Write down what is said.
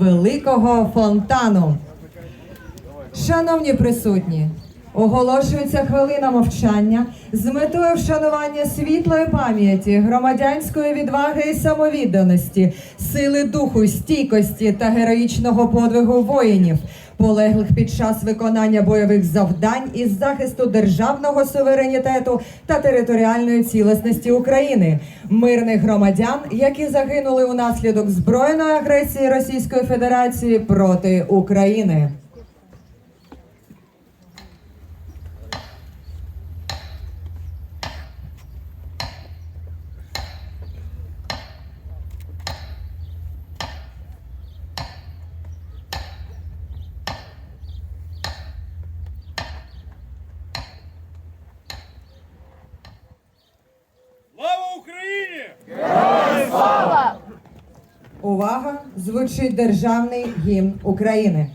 великого фонтану. Шановні присутні, оголошується хвилина мовчання з метою вшанування світлої пам'яті, громадянської відваги і самовідданості, сили духу, стійкості та героїчного подвигу воїнів, полеглих під час виконання бойових завдань із захисту державного суверенітету та територіальної цілісності України, мирних громадян, які загинули унаслідок збройної агресії Російської Федерації проти України. Увага! Звучить державний гімн України.